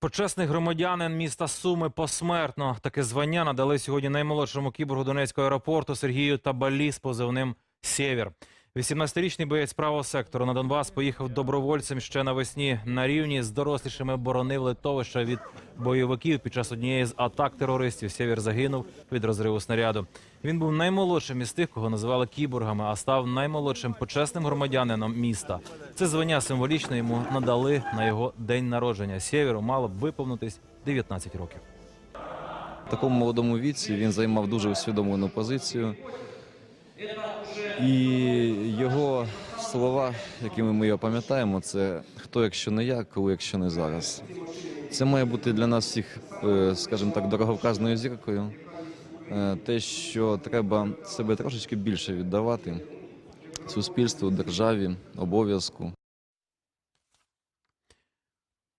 Почесний громадянин міста Суми посмертно. Таке звання надали сьогодні наймолодшому кіборгу Донецького аеропорту Сергію Табалі з позивним «Сєвєр». 18-річний боєць правого сектору на Донбас поїхав добровольцем ще навесні на рівні з дорослішими боронив литовища від бойовиків під час однієї з атак терористів. Сєвєр загинув від розриву снаряду. Він був наймолодшим із тих, кого називали кіборгами, а став наймолодшим почесним громадянином міста. Це звання символічно йому надали на його день народження. Сєвєру мало б виповнитись 19 років. В такому молодому віці він займав дуже усвідомлену позицію. І його слова, якими ми його пам'ятаємо, це хто, якщо не я, коли, якщо не зараз. Це має бути для нас всіх, е, скажімо так, дороговказною зіркою. Е, Те, що треба себе трошечки більше віддавати суспільству, державі, обов'язку.